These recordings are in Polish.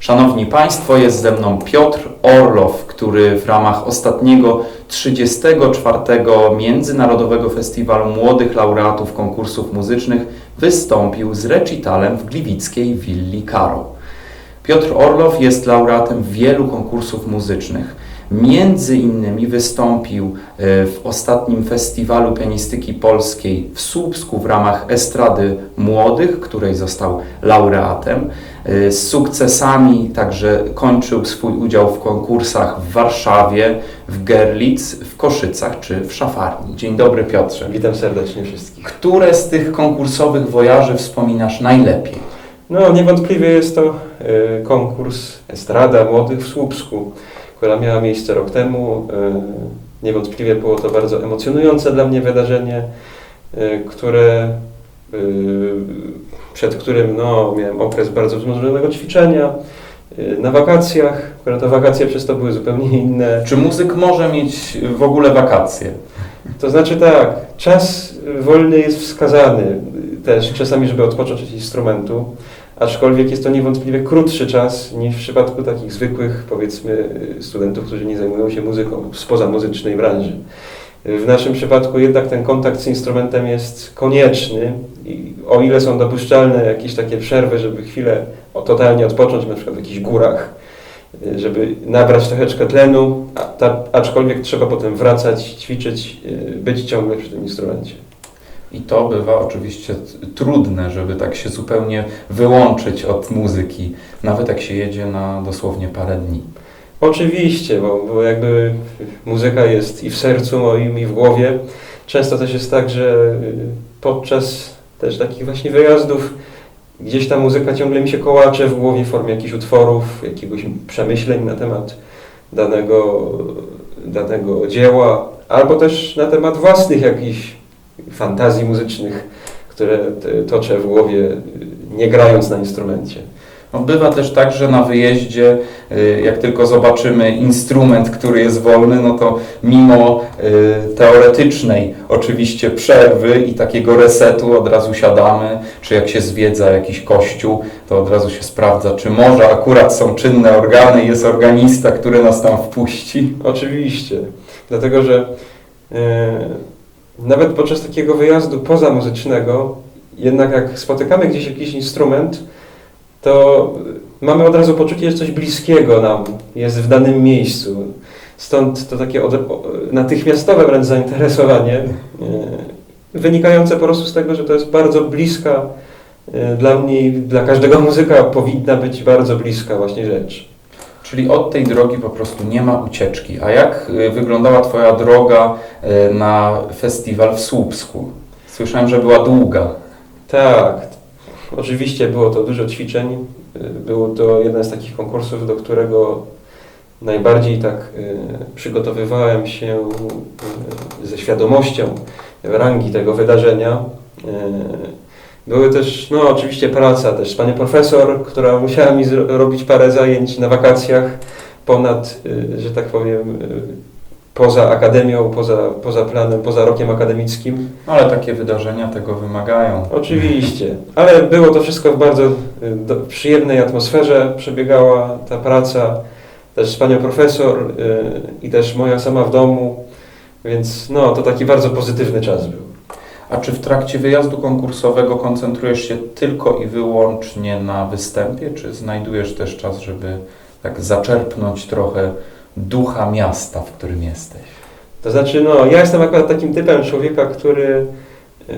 Szanowni Państwo, jest ze mną Piotr Orlow, który w ramach ostatniego 34. Międzynarodowego Festiwalu Młodych Laureatów Konkursów Muzycznych wystąpił z recitalem w gliwickiej Willi Karo. Piotr Orlow jest laureatem wielu konkursów muzycznych. Między innymi wystąpił e, w ostatnim Festiwalu Pianistyki Polskiej w Słupsku w ramach Estrady Młodych, której został laureatem. E, Z sukcesami także kończył swój udział w konkursach w Warszawie, w Gerlitz, w Koszycach czy w Szafarni. Dzień dobry Piotrze. Witam serdecznie wszystkich. Które z tych konkursowych wojaży wspominasz najlepiej? No, niewątpliwie jest to e, konkurs Estrada Młodych w Słupsku, która miała miejsce rok temu. E, niewątpliwie było to bardzo emocjonujące dla mnie wydarzenie, e, które, e, przed którym no, miałem okres bardzo wzmożonego ćwiczenia. Na wakacjach, które to wakacje przez to były zupełnie inne. Czy muzyk może mieć w ogóle wakacje? To znaczy tak, czas wolny jest wskazany też czasami, żeby odpocząć od instrumentu, aczkolwiek jest to niewątpliwie krótszy czas niż w przypadku takich zwykłych, powiedzmy, studentów, którzy nie zajmują się muzyką spoza muzycznej branży. W naszym przypadku jednak ten kontakt z instrumentem jest konieczny i o ile są dopuszczalne jakieś takie przerwy, żeby chwilę totalnie odpocząć, na przykład w jakichś górach, żeby nabrać troszeczkę tlenu, a, ta, aczkolwiek trzeba potem wracać, ćwiczyć, być ciągle przy tym instrumencie. I to bywa oczywiście trudne, żeby tak się zupełnie wyłączyć od muzyki, nawet jak się jedzie na dosłownie parę dni. Oczywiście, bo, bo jakby muzyka jest i w sercu moim, i w głowie. Często też jest tak, że y, podczas też takich właśnie wyjazdów gdzieś ta muzyka ciągle mi się kołacze w głowie w formie jakichś utworów, jakiegoś przemyśleń na temat danego, danego dzieła, albo też na temat własnych jakichś fantazji muzycznych, które toczę w głowie, nie grając na instrumencie. No, bywa też tak, że na wyjeździe, y, jak tylko zobaczymy instrument, który jest wolny, no to mimo y, teoretycznej oczywiście przerwy i takiego resetu od razu siadamy, czy jak się zwiedza jakiś kościół, to od razu się sprawdza, czy może akurat są czynne organy jest organista, który nas tam wpuści. Oczywiście, dlatego że e, nawet podczas takiego wyjazdu pozamuzycznego, jednak jak spotykamy gdzieś jakiś instrument, to mamy od razu poczucie, że coś bliskiego nam jest w danym miejscu. Stąd to takie od, natychmiastowe wręcz zainteresowanie, e, wynikające po prostu z tego, że to jest bardzo bliska e, dla mnie dla każdego muzyka powinna być bardzo bliska właśnie rzecz. Czyli od tej drogi po prostu nie ma ucieczki. A jak y, wyglądała Twoja droga y, na festiwal w Słupsku? Słyszałem, że była długa. Tak, oczywiście było to dużo ćwiczeń. Y, Było to jeden z takich konkursów, do którego najbardziej tak przygotowywałem się ze świadomością rangi tego wydarzenia. Były też, no oczywiście praca też z panią profesor, która musiała mi robić parę zajęć na wakacjach ponad, y, że tak powiem, y, poza akademią, poza, poza planem, poza rokiem akademickim. Ale takie wydarzenia tego wymagają. Oczywiście, ale było to wszystko w bardzo y, do, przyjemnej atmosferze, przebiegała ta praca też z panią profesor i też moja sama w domu, więc no, to taki bardzo pozytywny czas był. A czy w trakcie wyjazdu konkursowego koncentrujesz się tylko i wyłącznie na występie, czy znajdujesz też czas, żeby tak zaczerpnąć trochę ducha miasta, w którym jesteś? To znaczy, no, ja jestem akurat takim typem człowieka, który y,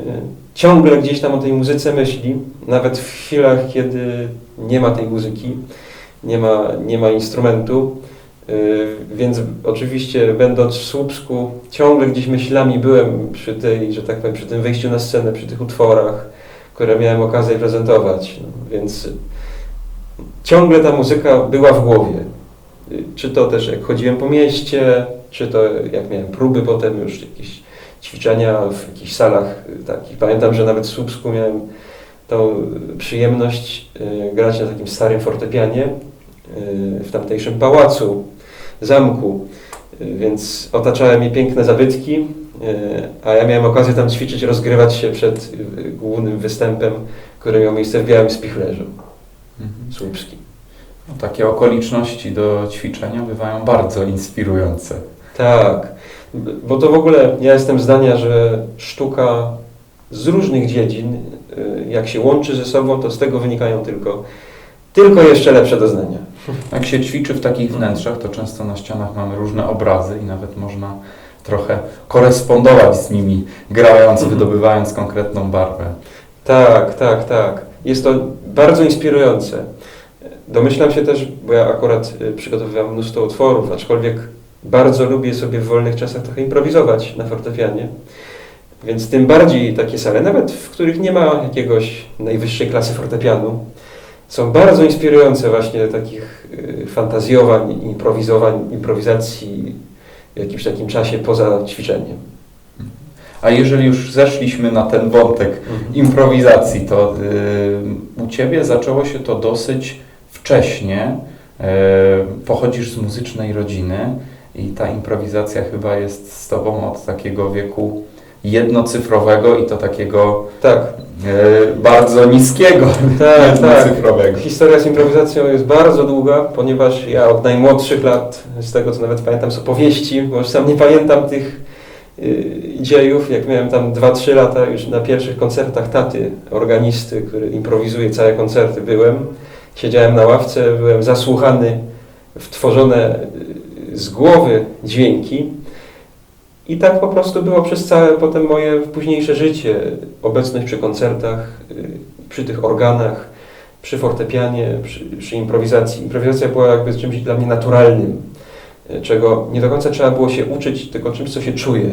ciągle gdzieś tam o tej muzyce myśli, nawet w chwilach, kiedy nie ma tej muzyki, nie ma, nie ma instrumentu. Y, Więc oczywiście będąc w Słupsku, ciągle gdzieś myślami byłem przy tej, że tak powiem, przy tym wejściu na scenę, przy tych utworach, które miałem okazję prezentować. No, więc ciągle ta muzyka była w głowie. Y, Czy to też jak chodziłem po mieście, czy to jak miałem próby potem już jakieś ćwiczenia w jakichś salach y, takich. Pamiętam, że nawet w Słupsku miałem tą przyjemność grać na takim starym fortepianie w tamtejszym pałacu, zamku, Y, więc otaczały mnie piękne zabytki, y, a ja miałem okazję tam ćwiczyć, rozgrywać się przed y, głównym występem, który miał miejsce w Białym Spichlerzu Mhm. słupskim. No, takie okoliczności do ćwiczenia bywają bardzo inspirujące. Tak, bo to w ogóle ja jestem zdania, że sztuka z różnych dziedzin, jak się łączy ze sobą, to z tego wynikają tylko, tylko jeszcze lepsze doznania. Jak się ćwiczy w takich wnętrzach, to często na ścianach mamy różne obrazy i nawet można trochę korespondować z nimi, grając, Mhm. wydobywając konkretną barwę. Tak, tak, tak. Jest to bardzo inspirujące. Domyślam się też, bo ja akurat y, przygotowywałem mnóstwo utworów, aczkolwiek bardzo lubię sobie w wolnych czasach trochę improwizować na fortepianie. Więc tym bardziej takie sale, nawet w których nie ma jakiegoś najwyższej klasy fortepianu, są bardzo inspirujące właśnie takich y, fantazjowań, improwizowań, improwizacji w jakimś takim czasie poza ćwiczeniem. A jeżeli już zeszliśmy na ten wątek improwizacji, to y, u Ciebie zaczęło się to dosyć wcześnie. Y, pochodzisz z muzycznej rodziny i ta improwizacja chyba jest z Tobą od takiego wieku jednocyfrowego i to takiego Tak, y, bardzo niskiego tak, tak. jednocyfrowego. Historia z improwizacją jest bardzo długa, ponieważ ja od najmłodszych lat, z tego co nawet pamiętam z opowieści, bo już sam nie pamiętam tych y, dziejów, jak miałem tam 2-3 lata już na pierwszych koncertach taty, organisty, który improwizuje całe koncerty, byłem. Siedziałem na ławce, byłem zasłuchany w tworzone y, z głowy dźwięki. I tak po prostu było przez całe potem moje późniejsze życie. Obecność przy koncertach, y, przy tych organach, przy fortepianie, przy, przy improwizacji. Improwizacja była jakby czymś dla mnie naturalnym, y, czego nie do końca trzeba było się uczyć, tylko czymś, co się czuje.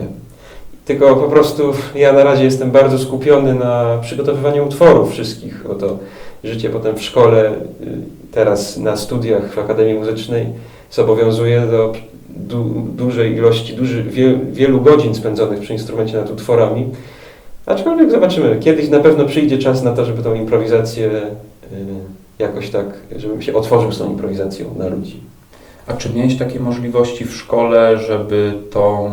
Tylko po prostu ja na razie jestem bardzo skupiony na przygotowywaniu utworów wszystkich, bo to życie potem w szkole, y, teraz na studiach w Akademii Muzycznej zobowiązuje do du, dużej ilości, duży, wie, wielu godzin spędzonych przy instrumencie nad utworami. Aczkolwiek zobaczymy, kiedyś na pewno przyjdzie czas na to, żeby tą improwizację y, jakoś tak, żebym się otworzył z tą improwizacją na ludzi. A czy miałeś takie możliwości w szkole, żeby tą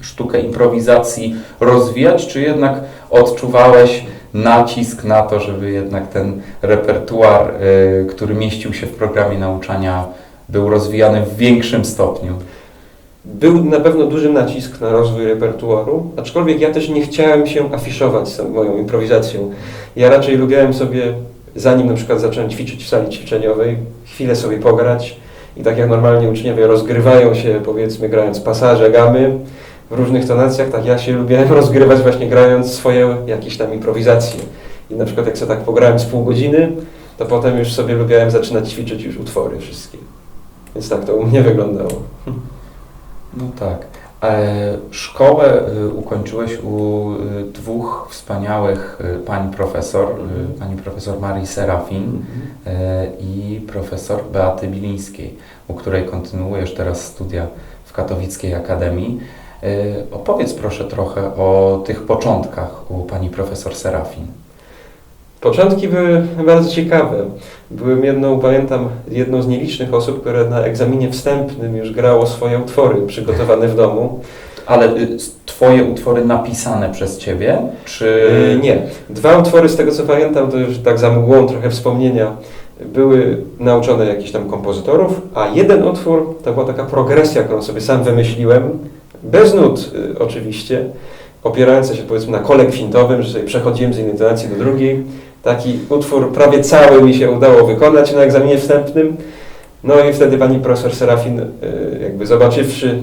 y, sztukę improwizacji rozwijać, czy jednak odczuwałeś nacisk na to, żeby jednak ten repertuar, y, który mieścił się w programie nauczania, był rozwijany w większym stopniu? Był na pewno duży nacisk na rozwój repertuaru, aczkolwiek ja też nie chciałem się afiszować z moją improwizacją. Ja raczej lubiłem sobie, zanim na przykład zacząłem ćwiczyć w sali ćwiczeniowej, chwilę sobie pograć i tak jak normalnie uczniowie rozgrywają się, powiedzmy, grając pasaże, gamy w różnych tonacjach, tak ja się lubiłem rozgrywać właśnie grając swoje jakieś tam improwizacje. I na przykład jak sobie tak pograłem z pół godziny, to potem już sobie lubiłem zaczynać ćwiczyć już utwory wszystkie. Więc tak to u mnie wyglądało. No tak. E, szkołę y, ukończyłeś u y, dwóch wspaniałych pań profesor, y, pani profesor Marii Serafin e, i profesor Beaty Bilińskiej, u której kontynuujesz teraz studia w Katowickiej Akademii. E, Opowiedz proszę trochę o tych początkach u pani profesor Serafin. Początki były bardzo ciekawe. Byłem jedną, pamiętam, jedną z nielicznych osób, które na egzaminie wstępnym już grało swoje utwory przygotowane w domu. Ale y, twoje utwory napisane przez ciebie, czy... Yy, nie. Dwa utwory, z tego co pamiętam, to już tak za mgłą trochę wspomnienia, były nauczone jakichś tam kompozytorów, a jeden utwór to była taka progresja, którą sobie sam wymyśliłem, bez nut y, oczywiście, opierająca się powiedzmy na kole kwintowym, że sobie przechodziłem z jednej tonacji do drugiej. Taki utwór prawie cały mi się udało wykonać na egzaminie wstępnym. No i wtedy pani profesor Serafin, y, jakby zobaczywszy,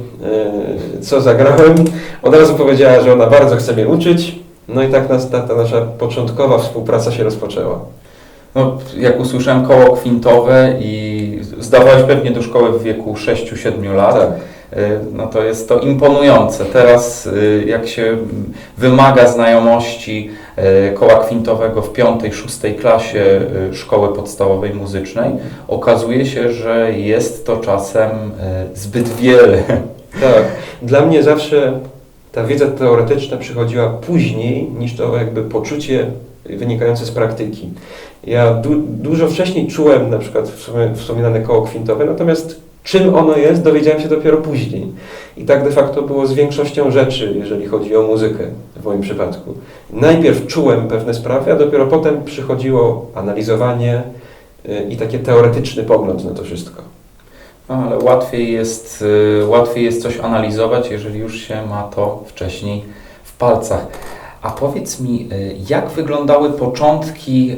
y, co zagrałem, od razu powiedziała, że ona bardzo chce mnie uczyć. No i tak nas, ta, ta nasza początkowa współpraca się rozpoczęła. No, jak usłyszałem koło kwintowe i zdawałeś pewnie do szkoły w wieku 6-7 lat, Tak. y, no to jest to imponujące. Teraz jak się wymaga znajomości koła kwintowego w piątej, szóstej klasie y, szkoły podstawowej muzycznej, okazuje się, że jest to czasem y, zbyt wiele. Tak. Dla mnie zawsze ta wiedza teoretyczna przychodziła później niż to jakby poczucie wynikające z praktyki. Ja du dużo wcześniej czułem na przykład wspominane koło kwintowe, natomiast czym ono jest, dowiedziałem się dopiero później. I tak de facto było z większością rzeczy, jeżeli chodzi o muzykę w moim przypadku. Najpierw czułem pewne sprawy, a dopiero potem przychodziło analizowanie, y, i taki teoretyczny pogląd na to wszystko. No, ale łatwiej jest, y, łatwiej jest coś analizować, jeżeli już się ma to wcześniej w palcach. A powiedz mi, y, jak wyglądały początki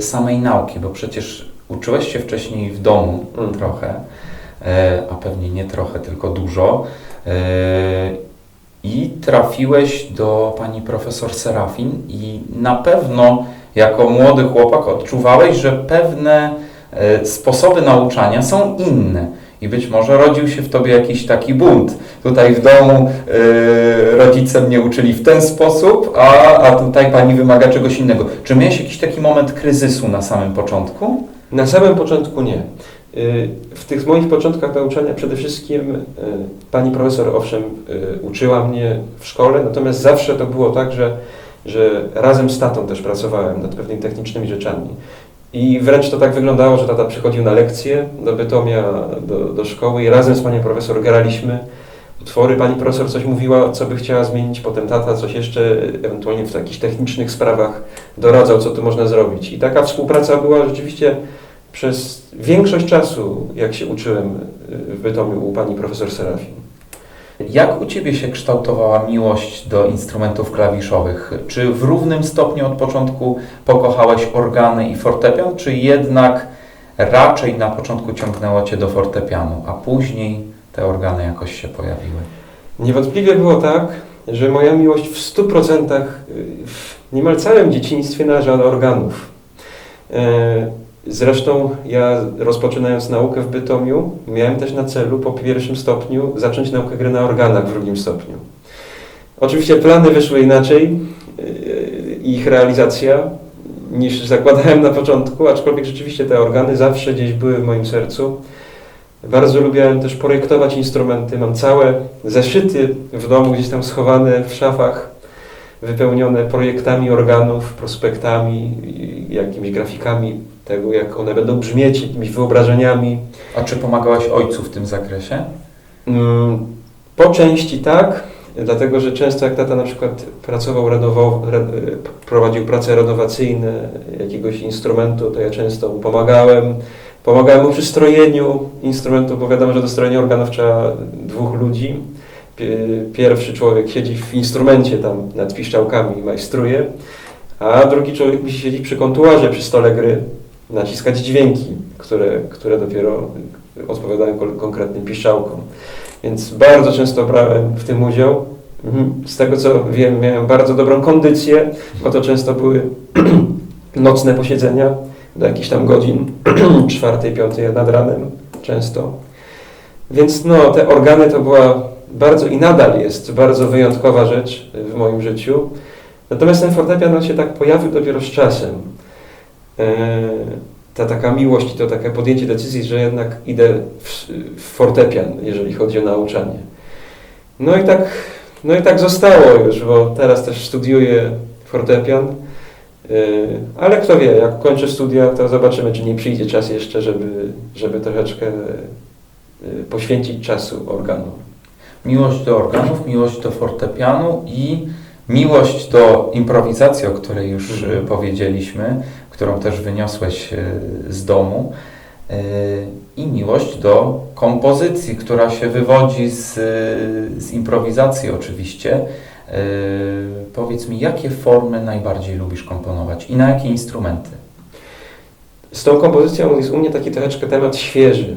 samej nauki? Bo przecież uczyłeś się wcześniej w domu Mm. trochę, a pewnie nie trochę, tylko dużo. y, I trafiłeś do pani profesor Serafin, i na pewno jako młody chłopak odczuwałeś, że pewne e, sposoby nauczania są inne. I być może rodził się w tobie jakiś taki bunt. Tutaj w domu e, rodzice mnie uczyli w ten sposób, a, a tutaj pani wymaga czegoś innego. Czy miałeś jakiś taki moment kryzysu na samym początku? Na samym początku nie. Y, W tych moich początkach nauczania przede wszystkim y, pani profesor owszem y, uczyła mnie w szkole, natomiast zawsze to było tak, że, że razem z tatą też pracowałem nad pewnymi technicznymi rzeczami. I wręcz to tak wyglądało, że tata przychodził na lekcje do Bytomia, do, do szkoły i razem z panią profesor graliśmy utwory. Pani profesor coś mówiła, co by chciała zmienić, potem tata coś jeszcze, ewentualnie w jakichś technicznych sprawach doradzał, co tu można zrobić. I taka współpraca była rzeczywiście przez większość czasu, jak się uczyłem y, w Bytomiu u pani profesor Serafin. Jak u Ciebie się kształtowała miłość do instrumentów klawiszowych? Czy w równym stopniu od początku pokochałeś organy i fortepian, czy jednak raczej na początku ciągnęło Cię do fortepianu, a później te organy jakoś się pojawiły? Niewątpliwie było tak, że moja miłość w 100% y, w niemal całym dzieciństwie należała do organów. E, Zresztą ja rozpoczynając naukę w Bytomiu, miałem też na celu po pierwszym stopniu zacząć naukę gry na organach w drugim stopniu. Oczywiście plany wyszły inaczej, y, ich realizacja niż zakładałem na początku, aczkolwiek rzeczywiście te organy zawsze gdzieś były w moim sercu. Bardzo lubiłem też projektować instrumenty. Mam całe zeszyty w domu, gdzieś tam schowane w szafach, wypełnione projektami organów, prospektami, jakimiś grafikami tego, jak one będą brzmieć, jakimiś wyobrażeniami. A czy pomagałeś ojcu w tym zakresie? Mm, Po części tak, dlatego że często jak tata na przykład pracował, renował, re, prowadził prace renowacyjne jakiegoś instrumentu, to ja często mu pomagałem. Pomagałem mu przy strojeniu instrumentu, bo wiadomo, że do strojenia organów trzeba dwóch ludzi. Pie- Pierwszy człowiek siedzi w instrumencie tam nad piszczałkami i majstruje, a drugi człowiek musi siedzieć przy kontuarze, przy stole gry, naciskać dźwięki, które, które dopiero odpowiadają kon- konkretnym piszczałkom. Więc bardzo często brałem w tym udział. Mhm. Z tego co wiem, miałem bardzo dobrą kondycję, bo to często były nocne posiedzenia do jakichś tam godzin czwartej, piątej nad ranem często. Więc no, te organy to była bardzo i nadal jest bardzo wyjątkowa rzecz w moim życiu. Natomiast ten fortepian się tak pojawił dopiero z czasem. E, Ta taka miłość i to takie podjęcie decyzji, że jednak idę w, w fortepian, jeżeli chodzi o nauczanie. No i tak, no i tak zostało już, bo teraz też studiuję fortepian. Yy, Ale kto wie, jak kończę studia, to zobaczymy, czy nie przyjdzie czas jeszcze, żeby, żeby troszeczkę yy, poświęcić czasu organom. Miłość do organów, miłość do fortepianu i miłość do improwizacji, o której już Mhm. e, powiedzieliśmy, którą też wyniosłeś e, z domu. e, I miłość do kompozycji, która się wywodzi z, e, z improwizacji oczywiście. Powiedz mi, jakie formy najbardziej lubisz komponować i na jakie instrumenty? Z tą kompozycją jest u mnie taki troszeczkę temat świeży.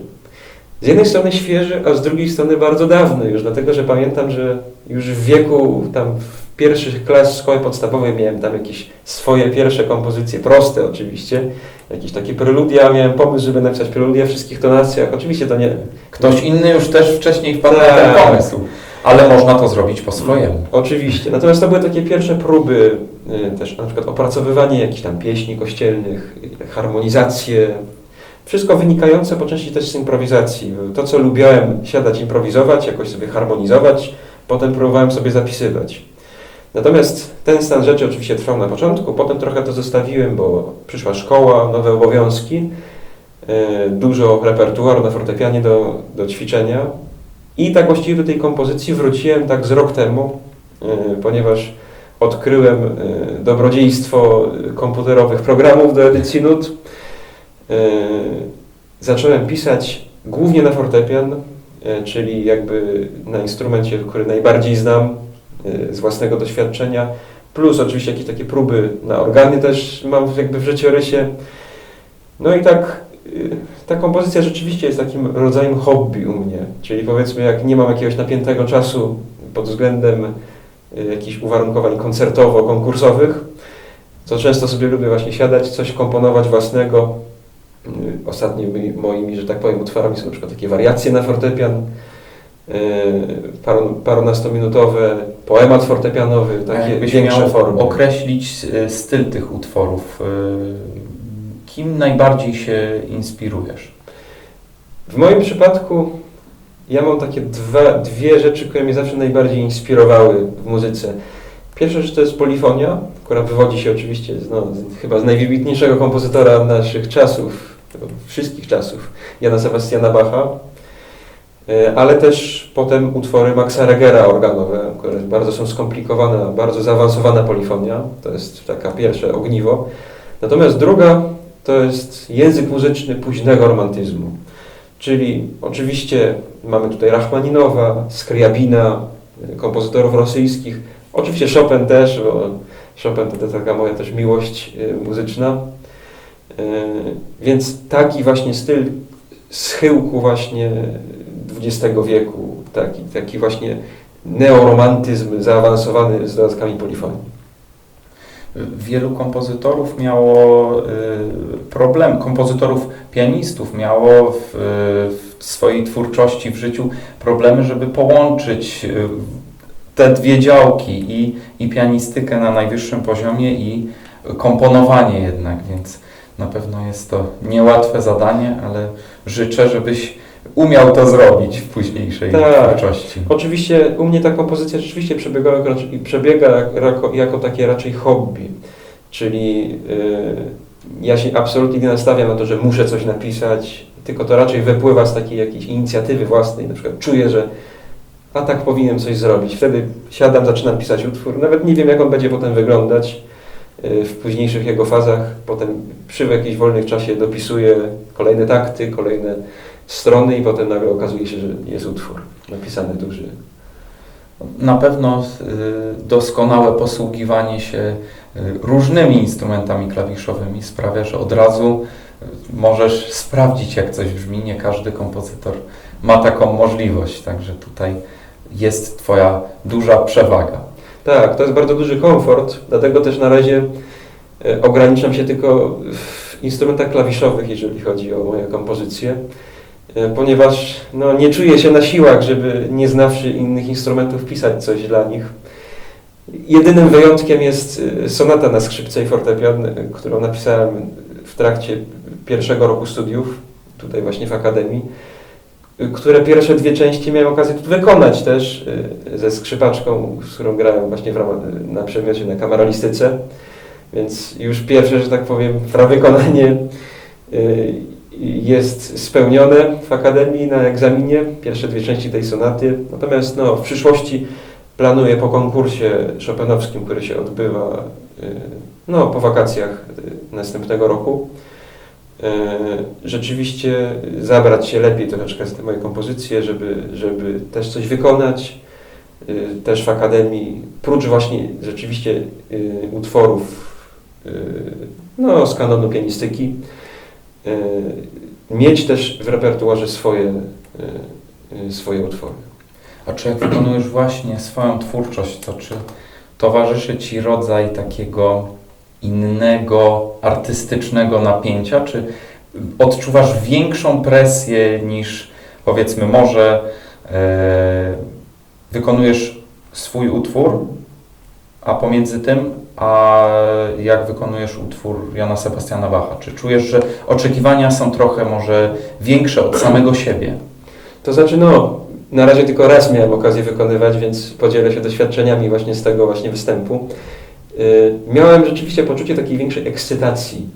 Z jednej strony świeży, a z drugiej strony bardzo dawny już, dlatego że pamiętam, że już w wieku tam w pierwszych klas szkoły podstawowej miałem tam jakieś swoje pierwsze kompozycje, proste oczywiście, jakieś takie preludia, miałem pomysł, żeby napisać preludia w wszystkich tonacjach, oczywiście to nie... Ktoś inny już też wcześniej wpadł na ten Tak. pomysł, ale można to zrobić po swojemu. Oczywiście. Natomiast to były takie pierwsze próby, y, też na przykład opracowywanie jakichś tam pieśni kościelnych, y, harmonizacje. Wszystko wynikające po części też z improwizacji. To, co lubiałem siadać, improwizować, jakoś sobie harmonizować, potem próbowałem sobie zapisywać. Natomiast ten stan rzeczy oczywiście trwał na początku, potem trochę to zostawiłem, bo przyszła szkoła, nowe obowiązki, y, dużo repertuaru na fortepianie do, do ćwiczenia. I tak właściwie do tej kompozycji wróciłem tak z rok temu, y, ponieważ odkryłem y, dobrodziejstwo komputerowych programów do edycji nut. zacząłem pisać głównie na fortepian, e, czyli jakby na instrumencie, który najbardziej znam e, z własnego doświadczenia, plus oczywiście jakieś takie próby na organy też mam jakby w życiorysie. No i tak y, ta kompozycja rzeczywiście jest takim rodzajem hobby u mnie, czyli powiedzmy jak nie mam jakiegoś napiętego czasu pod względem y, jakichś uwarunkowań koncertowo-konkursowych, to często sobie lubię właśnie siadać, coś komponować własnego. Y, Ostatnimi moimi, że tak powiem, utworami są na przykład takie wariacje na fortepian, y, paru- parunastominutowe, poemat fortepianowy, takie większe formy. określić y, styl tych utworów, y, kim najbardziej się inspirujesz? W moim przypadku ja mam takie dwa, dwie rzeczy, które mnie zawsze najbardziej inspirowały w muzyce. Pierwsza rzecz to jest polifonia, która wywodzi się oczywiście z, no, z, chyba z najwybitniejszego kompozytora naszych czasów, wszystkich czasów, Jana Sebastiana Bacha, E, ale też potem utwory Maxa Regera organowe, które bardzo są skomplikowane, bardzo zaawansowana polifonia. To jest taka pierwsze ogniwo. Natomiast druga to jest język muzyczny późnego romantyzmu. Czyli oczywiście mamy tutaj Rachmaninowa, Skriabina, kompozytorów rosyjskich, oczywiście Chopin też, bo Chopin to, taka moja też miłość y, muzyczna. Y, Więc taki właśnie styl schyłku właśnie XX wieku, taki, taki właśnie neoromantyzm zaawansowany z dodatkami polifonii. Wielu kompozytorów miało y, problem, kompozytorów pianistów miało w, w swojej twórczości w życiu problemy, żeby połączyć y, te dwie działki i, i pianistykę na najwyższym poziomie i komponowanie jednak, więc na pewno jest to niełatwe zadanie, ale życzę, żebyś umiał to zrobić w późniejszej Tak. twórczości. Oczywiście u mnie ta kompozycja rzeczywiście przebiega, jako- przebiega jako, jako takie raczej hobby, czyli yy, ja się absolutnie nie nastawiam na to, że muszę coś napisać, tylko to raczej wypływa z takiej jakiejś inicjatywy własnej, na przykład czuję, że a tak powinienem coś zrobić. Wtedy siadam, zaczynam pisać utwór, nawet nie wiem jak on będzie potem wyglądać yy, w późniejszych jego fazach, potem przy jakimś wolnym czasie dopisuję kolejne takty, kolejne strony i potem nagle okazuje się, że jest utwór napisany duży. Na pewno y, doskonałe posługiwanie się y, różnymi instrumentami klawiszowymi sprawia, że od razu y, możesz sprawdzić, jak coś brzmi. Nie każdy kompozytor ma taką możliwość, także tutaj jest Twoja duża przewaga. Tak, to jest bardzo duży komfort, dlatego też na razie ograniczam się tylko w instrumentach klawiszowych, jeżeli chodzi o moje kompozycje, ponieważ no, nie czuję się na siłach, żeby nie znawszy innych instrumentów pisać coś dla nich. Jedynym wyjątkiem jest e, sonata na skrzypce i fortepian, e, którą napisałem w trakcie pierwszego roku studiów, tutaj właśnie w Akademii, e, które pierwsze dwie części miałem okazję tu wykonać też e, ze skrzypaczką, z którą grałem właśnie ramach, na przedmiocie na kameralistyce. Więc już pierwsze, że tak powiem, prawykonanie jest spełnione w Akademii na egzaminie, pierwsze dwie części tej sonaty. Natomiast no, w przyszłości planuję po konkursie chopinowskim, który się odbywa y, no, po wakacjach y, następnego roku, y, rzeczywiście zabrać się lepiej troszeczkę z te moje kompozycje, żeby, żeby też coś wykonać. Też w Akademii, prócz właśnie rzeczywiście utworów no, z kanonu pianistyki, mieć też w repertuarze swoje, y, y, swoje utwory. A czy jak wykonujesz właśnie swoją twórczość, to czy towarzyszy Ci rodzaj takiego innego, artystycznego napięcia? Czy odczuwasz większą presję niż powiedzmy może e, wykonujesz swój utwór, a pomiędzy tym, a jak wykonujesz utwór Jana Sebastiana Bacha? Czy czujesz, że oczekiwania są trochę może większe od samego siebie? To znaczy, no, na razie tylko raz miałem okazję wykonywać, więc podzielę się doświadczeniami właśnie z tego właśnie występu. Y, Miałem rzeczywiście poczucie takiej większej ekscytacji,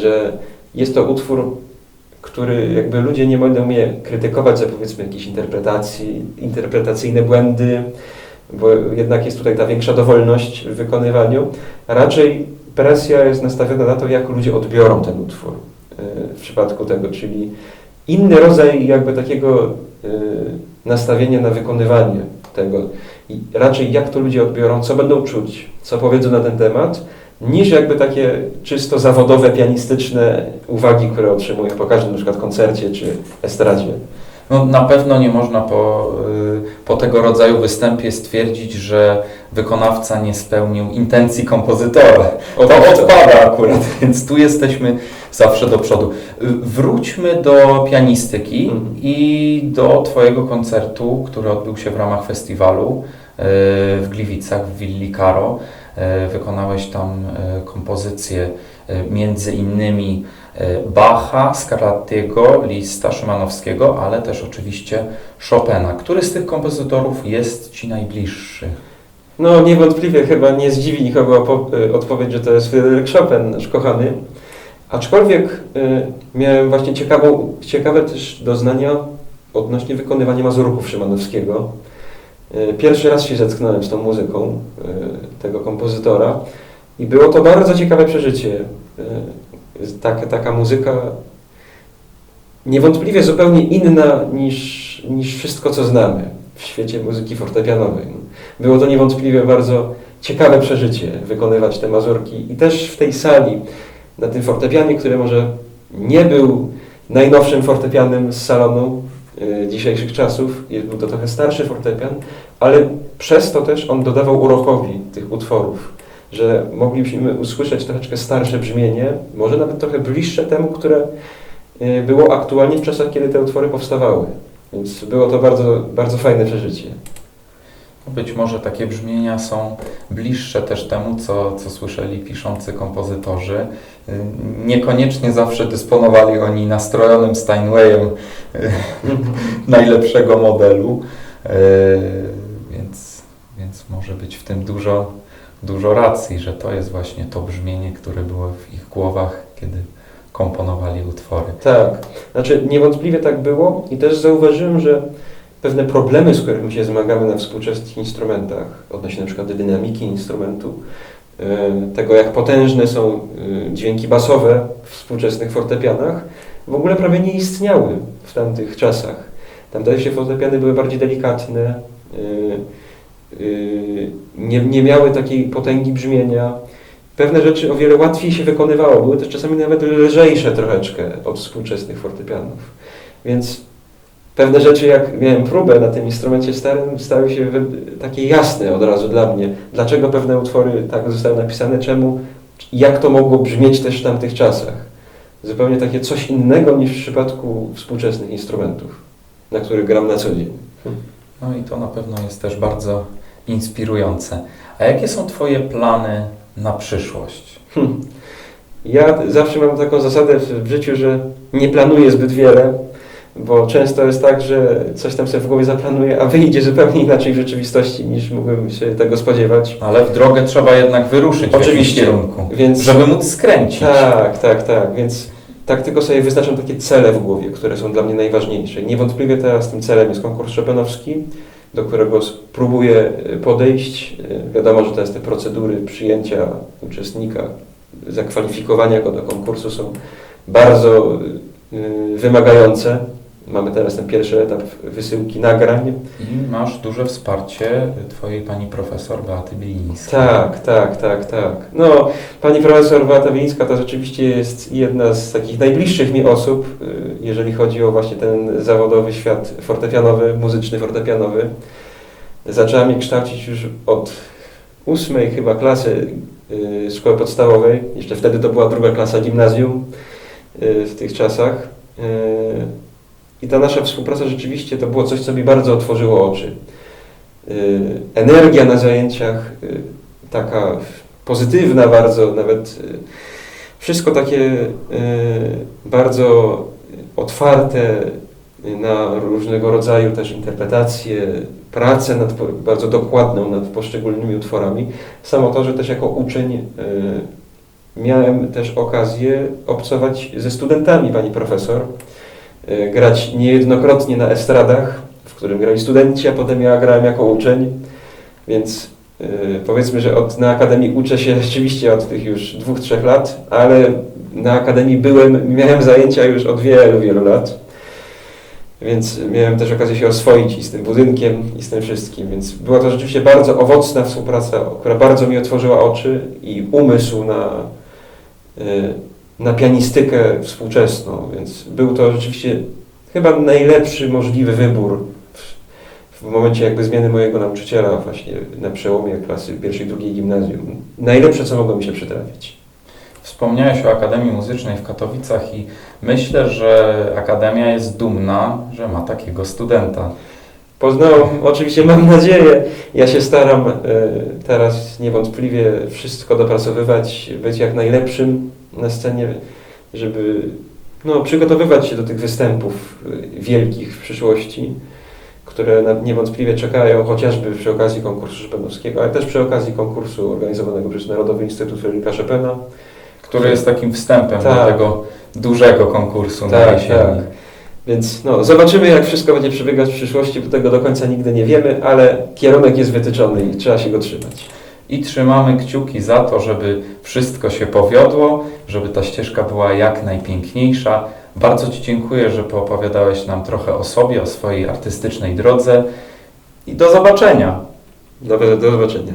że jest to utwór, który jakby ludzie nie będą mnie krytykować za powiedzmy jakieś interpretacji, interpretacyjne błędy, bo jednak jest tutaj ta większa dowolność w wykonywaniu. Raczej presja jest nastawiona na to, jak ludzie odbiorą ten utwór. w przypadku tego, czyli inny rodzaj jakby takiego y, nastawienia na wykonywanie tego. I raczej jak to ludzie odbiorą, co będą czuć, co powiedzą na ten temat, niż jakby takie czysto zawodowe, pianistyczne uwagi, które otrzymuję po każdym na przykład koncercie czy estradzie. No, na pewno nie można po, y, po tego rodzaju występie stwierdzić, że wykonawca nie spełnił intencji kompozytora. To odpada akurat, więc tu jesteśmy zawsze do przodu. Y, Wróćmy do pianistyki Mhm. i do Twojego koncertu, który odbył się w ramach festiwalu y, w Gliwicach, w Willi Caro. Wykonałeś tam kompozycje y, między innymi y, Bacha, Scarlattiego, Lista, Szymanowskiego, ale też oczywiście Chopina. Który z tych kompozytorów jest Ci najbliższy? No niewątpliwie chyba nie zdziwi nikogo y, odpowiedź, że to jest Fryderyk Chopin, nasz kochany. Aczkolwiek y, miałem właśnie ciekawą, ciekawe też doznania odnośnie wykonywania mazurków Szymanowskiego. Y, Pierwszy raz się zetknąłem z tą muzyką y, tego kompozytora i było to bardzo ciekawe przeżycie. Y, Taka, taka muzyka niewątpliwie zupełnie inna niż, niż wszystko, co znamy w świecie muzyki fortepianowej. Było to niewątpliwie bardzo ciekawe przeżycie wykonywać te mazurki i też w tej sali, na tym fortepianie, który może nie był najnowszym fortepianem z salonu y, dzisiejszych czasów, był to trochę starszy fortepian, ale przez to też on dodawał urokowi tych utworów, że moglibyśmy usłyszeć troszeczkę starsze brzmienie, może nawet trochę bliższe temu, które y, było aktualnie w czasach, kiedy te utwory powstawały. Więc było to bardzo, bardzo fajne przeżycie. Być może takie brzmienia są bliższe też temu, co, co słyszeli piszący kompozytorzy. Niekoniecznie zawsze dysponowali oni nastrojonym Steinwayem y, najlepszego modelu, y, więc, więc może być w tym dużo, dużo racji, że to jest właśnie to brzmienie, które było w ich głowach, kiedy komponowali utwory. Tak, znaczy niewątpliwie tak było i też zauważyłem, że pewne problemy, z którymi się zmagamy na współczesnych instrumentach, odnośnie na przykład dynamiki instrumentu, e, tego jak potężne są e, dźwięki basowe w współczesnych fortepianach, w ogóle prawie nie istniały w tamtych czasach. Tamte się fortepiany były bardziej delikatne, e, nie, nie miały takiej potęgi brzmienia. Pewne rzeczy o wiele łatwiej się wykonywało, były też czasami nawet lżejsze troszeczkę od współczesnych fortepianów. Więc pewne rzeczy, jak miałem próbę na tym instrumencie starym, stały się takie jasne od razu dla mnie. Dlaczego pewne utwory tak zostały napisane, czemu, jak to mogło brzmieć też w tamtych czasach. Zupełnie takie coś innego niż w przypadku współczesnych instrumentów, na których gram na co dzień. No i to na pewno jest też bardzo inspirujące. A jakie są Twoje plany na przyszłość? Hmm. Ja zawsze mam taką zasadę w życiu, że nie planuję zbyt wiele, bo często jest tak, że coś tam sobie w głowie zaplanuję, a wyjdzie zupełnie inaczej w rzeczywistości niż mógłbym się tego spodziewać. Ale w drogę trzeba jednak wyruszyć w jakimś Oczywiście. kierunku, Więc żeby móc skręcić. tak, tak, tak. Więc tak tylko sobie wyznaczam takie cele w głowie, które są dla mnie najważniejsze. Niewątpliwie teraz tym celem jest konkurs Chopinowski, do którego spróbuję y, podejść. Y, Wiadomo, że teraz te procedury przyjęcia uczestnika, zakwalifikowania go do konkursu są bardzo y, wymagające. Mamy teraz ten pierwszy etap wysyłki nagrań. I masz duże wsparcie Twojej pani profesor Beaty Bielińskiej. Tak, tak, tak, tak. No, pani profesor Beata Wińska to rzeczywiście jest jedna z takich najbliższych mi osób, y, jeżeli chodzi o właśnie ten zawodowy świat fortepianowy, muzyczny fortepianowy. Zaczęła mnie kształcić już od ósmej chyba klasy y, szkoły podstawowej. Jeszcze wtedy to była druga klasa gimnazjum y, w tych czasach. I ta nasza współpraca rzeczywiście to było coś, co mi bardzo otworzyło oczy. Y, energia na zajęciach, y, taka pozytywna bardzo, nawet y, wszystko takie bardzo otwarte na różnego rodzaju też interpretacje, pracę nad, bardzo dokładną nad poszczególnymi utworami. Samo to, że też jako uczeń miałem też okazję obcować ze studentami pani profesor, grać niejednokrotnie na estradach, w którym grali studenci, a potem ja grałem jako uczeń, więc Yy, Powiedzmy, że od, na Akademii uczę się rzeczywiście od tych już dwóch, trzech lat, ale na Akademii byłem, miałem zajęcia już od wielu, wielu lat. Więc miałem też okazję się oswoić i z tym budynkiem, i z tym wszystkim. Więc była to rzeczywiście bardzo owocna współpraca, która bardzo mi otworzyła oczy i umysł na, yy, na pianistykę współczesną. Więc był to rzeczywiście chyba najlepszy możliwy wybór w, w momencie jakby zmiany mojego nauczyciela właśnie na przełomie klasy pierwszej, drugiej gimnazjum. Najlepsze, co mogło mi się przytrafić. Wspomniałeś o Akademii Muzycznej w Katowicach i myślę, że Akademia jest dumna, że ma takiego studenta. Poznałem, oczywiście mam nadzieję, ja się staram e, teraz niewątpliwie wszystko dopracowywać, być jak najlepszym na scenie, żeby no, przygotowywać się do tych występów e, wielkich w przyszłości, które na- niewątpliwie czekają chociażby przy okazji konkursu Szypenowskiego, ale też przy okazji konkursu organizowanego przez Narodowy Instytut Fryderyka Chopina. który jest takim wstępem Tak. do tego dużego konkursu na Tak, jesieni. tak. Więc no, zobaczymy, jak wszystko będzie przebiegać w przyszłości, bo tego do końca nigdy nie wiemy, ale kierunek jest wytyczony i trzeba się go trzymać. I trzymamy kciuki za to, żeby wszystko się powiodło, żeby ta ścieżka była jak najpiękniejsza. Bardzo Ci dziękuję, że poopowiadałeś nam trochę o sobie, o swojej artystycznej drodze i do zobaczenia. Do, do zobaczenia.